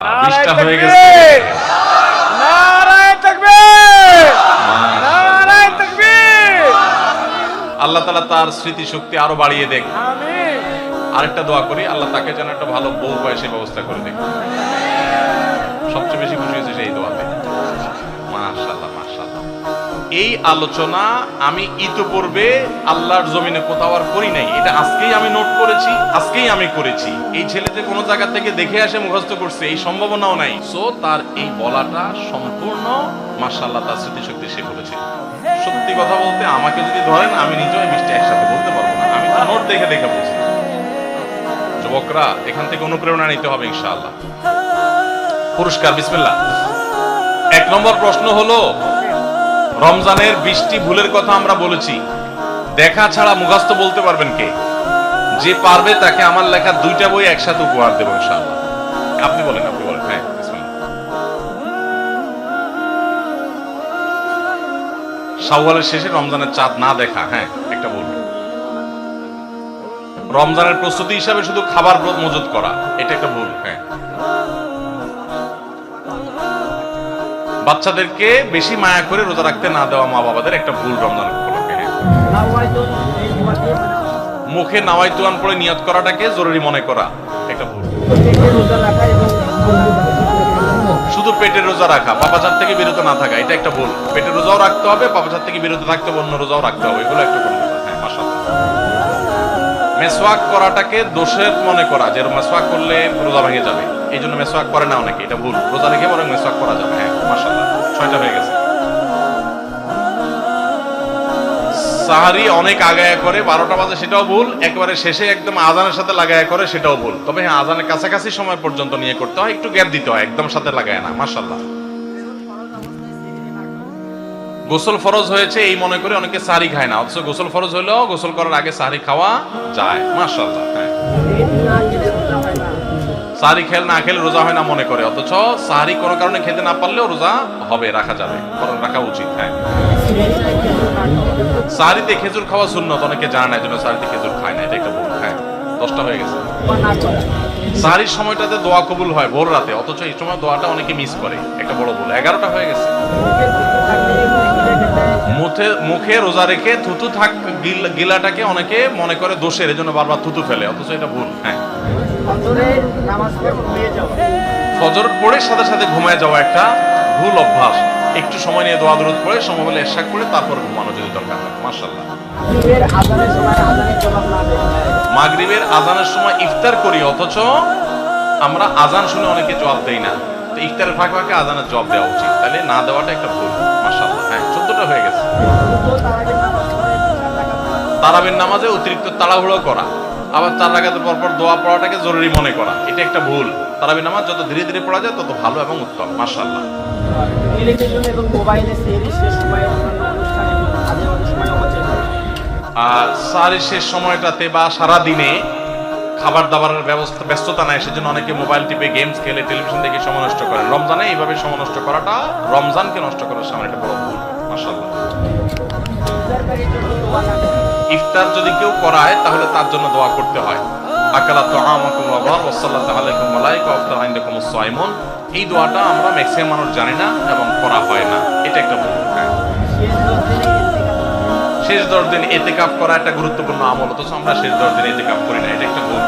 বিশটা হয়ে গেছে! আল্লাহ তালা তার স্মৃতি শক্তি আরও বাড়িয়ে দেখ। আরেকটা দোয়া করি আল্লাহ তাকে যেন একটা ভালো বউ পায় সেই ব্যবস্থা করে দেখ। সবচেয়ে বেশি খুশি হয়েছে সেই দোয়াতে। মাশাআল্লাহ। এই আলোচনা আমি ইতোপূর্বে আল্লাহর জমিনে কোথাও আর করি নাই। এটা আজকেই আমি নোট করেছি, আজকেই আমি করেছি। এই ছেলে যে কোনো জায়গা থেকে দেখে আসে মুখস্থ করছে, এই সম্ভাবনাও নাই। সো তার এই বলাটা সম্পূর্ণ, মাশাআল্লাহ, তার স্মৃতিশক্তি সে করেছে সত্যি কথা বলতে আমাকে যদি ধরেন, আমি নিজেও মিষ্টি একসাথে বলতে পারব না। আমি তো নোট দেখে দেখে বলছি। যুবকরা, এখান থেকে অনুপ্রেরণা নিতে হবে, ইনশাআল্লাহ। পুরস্কার, বিসমিল্লাহ। এক নম্বর প্রশ্ন হলো রমজানের বৃষ্টি ভুলের কথা আমরা বলেছি। দেখা ছাড়া মুখস্থ বলতে পারবেন কে? যে পারবে তাকে আমার লেখা দুইটা বই একসাথে উপহার দেবো আপনি বলেন আপনি বলেন। হ্যাঁ শাওয়ালের শেষে রমজানের চাঁদ না দেখা হ্যাঁ একটা বলুন রমজানের প্রস্তুতি হিসাবে শুধু খাবার মজুত করা, এটা একটা ভুল হ্যাঁ। বাচ্চাদেরকে বেশি মায়া করে রোজা রাখতে না দেওয়া মা বাবাদের একটা ভুল রমজান। মুখে নাওয়াই তুয়ান পড়ে নিয়ত করাটাকে জরুরি মনে করা একটা ভুল। শুধু পেটের রোজা রাখা পাপাচার থেকে বিরত না থাকা, এটা একটা ভুল। পেটের রোজাও রাখতে হবে বাবা পাপাচার থেকে বিরত থাকতে হবে, অন্য রোজাও রাখতে হবে, এগুলো একটা ভুল মেসওয়াক করাটাকে দোষের মনে করা, যে মেসওয়াক করলে রোজা ভেঙে যাবে। এই জন্য মেসওয়াক করে না অনেকে, এটা ভুল। রোজা রেখে বরং মেসওয়াক করা যাবে। হ্যাঁ মাশাআল্লাহ, ছয়টা হয়ে গেছে। সাহারি অনেক আগায়া করে, বারোটা বাজে সেটাও ভুল, একেবারে শেষে একদম আজানের সাথে লাগায়া করে সেটাও ভুল। তবে হ্যাঁ আজানের কাছাকাছি সময় পর্যন্ত নিয়ে করতে হয়, একটু গ্যাপ দিতে হয়, একদম সাথে লাগায় না মাশাল্লাহ গোসল ফরজ হয়েছে এই মনে করে অনেকে সাহারি খায় না, অথচ গোসল ফরজ হলেও গোসল করার আগে সাহারি খাওয়া যায় মাশাল্লাহ হ্যাঁ। সাহারি খেল না খেলে রোজা হয় না মনে করে, অথচ সাহারি কোনো কারণে খেতে না পারলেও রোজা হবে, রাখা যাবে রাখা উচিত হ্যাঁ। সাহারিতে খেজুর খাওয়া সুন্নত, অনেকে জানে না, এই জন্য সাহারিতে খেজুর খায় না এটা একটা হ্যাঁ দশটা হয়ে গেছে। সাহারির সময়টাতে দোয়া কবুল হয় ভোর রাতে, অথচ এই সময় দোয়াটা অনেকে মিস করে, একটা বড় ভুল, এগারোটা হয়ে গেছে। মুখে মুখে রোজা রেখে থুতু থাক, গিল- গিলাটাকে অনেকে মনে করে দোষের এজন্য বারবার থুতু ফেলে, অথচ এটা ভুল হ্যাঁ। ফজর পড়ে সাথে সাথে ঘুমায় যাওয়া একটা ভুল অভ্যাস। একটু সময় নিয়ে দোয়া দরুদ পড়ে, সময় হলে এশাক করে তারপর ঘুমানো যদি দরকার হয়। মাশাল্লাহ মাগরিবের আজানের সময় ইফতার করি, অথচ আমরা আজান শুনে অনেকে জবাব দেই না। তো ইফতারের ফাঁকে ফাঁকে আজানের জবাব দেওয়া উচিত। তাহলে না দেওয়াটা একটা ভুল। মাশাল্লাহ হ্যাঁ চোদ্দটা হয়ে গেছে। তারাবের নামাজে অতিরিক্ত তাড়াহুড়ো করা। আবার চার রাখাতের পরপর দোয়া পড়াটাকে জরুরি মনে করা। এটা একটা ভুল। তারাবি নামাজ যত ধীরে ধীরে পড়া যায় তত ভালো এবং উত্তম। করে। আর সারি শেষ সময়টাতে বা সারা দিনে খাবার দাবারের ব্যবস্থা, ব্যস্ততা নাই, সেজন্য অনেকে মোবাইল টিপে গেমস খেলে টেলিভিশন দেখে সময় নষ্ট করে রমজানে এইভাবে সময় নষ্ট করাটা, রমজানকে নষ্ট করার সামনে একটা বড় ভুল করে। ইফতার যদি কেউ করায়, তাহলে তার জন্য দোয়া করতে হয় আকালা তুআমাকুম ওয়া বার ওয়াসাল্লাতু আলাইকুম মালাইকা আফতার আইন্দাকুম সাইমুন এই দোয়াটা আমরা ম্যাক্সিমাম মানুষ জানি না এবং করা হয় না এটা একটা ভুল হ্যাঁ। শেষ দশ দিনে দিন এতেকাফ করা একটা গুরুত্বপূর্ণ আমল অথচ আমরা শেষ দশ দিন এতেকাফ করি না এটা একটা ভুল।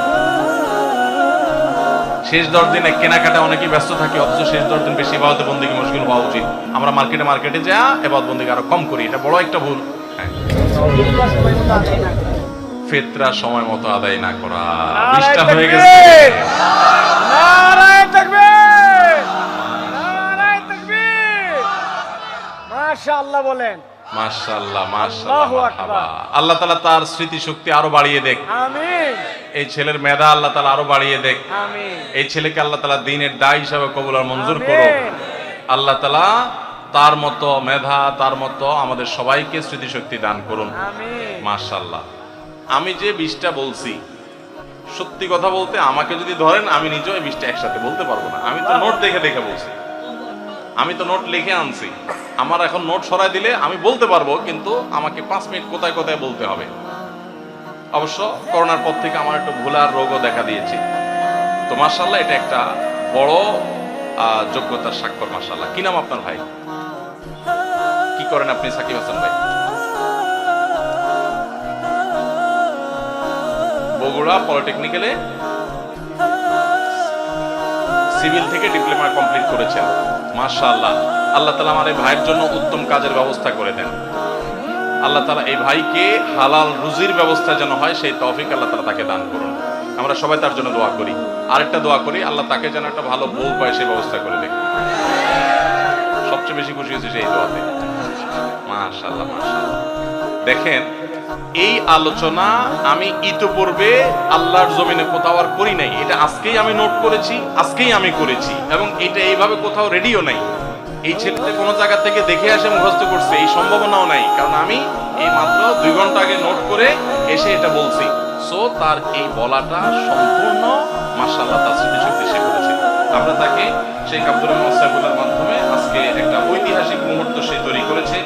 শেষ দশ দিনে কেনাকাটা অনেকেই ব্যস্ত থাকি অথচ শেষ দশ দিন বেশি ইবাদতে বন্দিকে মুশকিল হওয়া উচিত। আমরা মার্কেটে মার্কেটে যা এবাদ বন্দিকে আরও কম করি এটা বড় একটা ভুল। ফেতরা সময় মতো আদায় না করা বিশটা হয়ে গেছে! মাশাআল্লাহ বলেন। মাশাআল্লাহ মাশাআল্লাহ আল্লাহু মারহাবা। আকবার। আল্লাহ তাআলা তার স্মৃতি শক্তি আরও বাড়িয়ে দেখ। আমিন। এই ছেলের মেধা আল্লাহ তাআলা আরও বাড়িয়ে দেখ। আমিন। এই ছেলেকে আল্লাহ তাআলা দিনের দায় হিসাবে কবুল আর মঞ্জুর করো আল্লাহ তাআলা তার মতো মেধা তার মতো আমাদের সবাইকে স্মৃতিশক্তি দান করুন। মাশাআল্লাহ। আমি যে বিশটা বলছি সত্যি কথা বলতে আমাকে যদি ধরেন আমি নিজেও এই বিশটা একসাথে বলতে পারব না। আমি তো নোট দেখে দেখে বলছি। আমি তো নোট লিখে আনছি। আমার এখন নোট সরাই দিলে আমি বলতে পারব, কিন্তু আমাকে পাঁচ মিনিট কোথায় কোথায় বলতে হবে। অবশ্য করোনার পর থেকে আমার একটু ভুলার রোগও দেখা দিয়েছে। তো মার্শাল্লাহ এটা একটা বড় যোগ্যতার স্বাক্ষর মাসাল্লাহ কি নাম আপনার ভাই? কি করেন আপনি, সাকিব হাসান ভাই? বগুড়া পলিটেকনিক্যালে সিভিল থেকে ডিপ্লোমা কমপ্লিট করেছেন। মাশাআল্লাহ। আল্লাহ তালা আমার এই ভাইয়ের জন্য উত্তম কাজের ব্যবস্থা করে দেন। আল্লাহ তালা এই ভাইকে হালাল রুজির ব্যবস্থা যেন হয়, সেই তফিক আল্লাহ তালা তাকে দান করুন। আমরা সবাই তার জন্য দোয়া করি। আরেকটা দোয়া করি, আল্লাহ তাকে যেন একটা ভালো বউ পায়, সেই ব্যবস্থা করে দেন। সবচেয়ে বেশি খুশি হয়েছে সেই দোয়াতে। মাশাআল্লাহ মাশাআল্লাহ। দেখেন, এই আলোচনা আমি ইতোপূর্বে আল্লাহর জমিনে কোথাও আর করি নাই। এটা আজকেই আমি নোট করেছি, আজকেই আমি করেছি। এবং এটা এইভাবে কোথাও রেডিও নাই। এই ছেলেতে কোনো জায়গা থেকে দেখে আসে মুখস্থ করছে, এই সম্ভাবনাও নাই। কারণ আমি এই মাত্র দুই ঘণ্টা আগে নোট করে এসে এটা বলছি। সো তার এই বলাটা সম্পূর্ণ মার্শাল্লাহ তার স্মৃতিশক্তি সে করেছে। আমরা তাকে শেখ আব্দুর রহমান সাহেবুল্লার মাধ্যমে আজকে একটা ঐতিহাসিক মুহূর্ত সে তৈরি করেছে।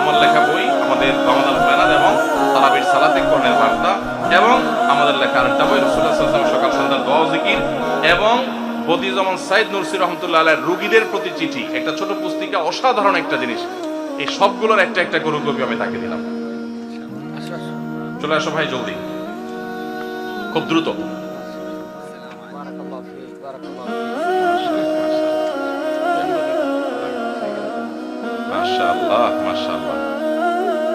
আমার লেখা বই, আমাদের রমাদান ব্যানার এবং তারাবির সালাতে কর্ণের বার্তা এবং আমাদের লেখা আরেকটা বই রসুল্লাহ সকাল সন্ধ্যার দোয়া জিকির এবং বদিজমান সাইদ নুরসি রহমতুল্লাহ আলাহ রুগীদের প্রতি চিঠি, একটা ছোট পুস্তিকা, অসাধারণ একটা জিনিস। এই সবগুলোর একটা একটা গরু কপি আমি তাকে দিলাম। চলে আসো ভাই, জলদি। খুব দ্রুত। মাশাআল্লাহ মাশাআল্লাহ।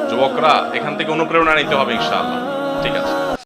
যুবকরা, এখান থেকে অনুপ্রেরণা নিতে হবে ইনশাআল্লাহ। ঠিক আছে।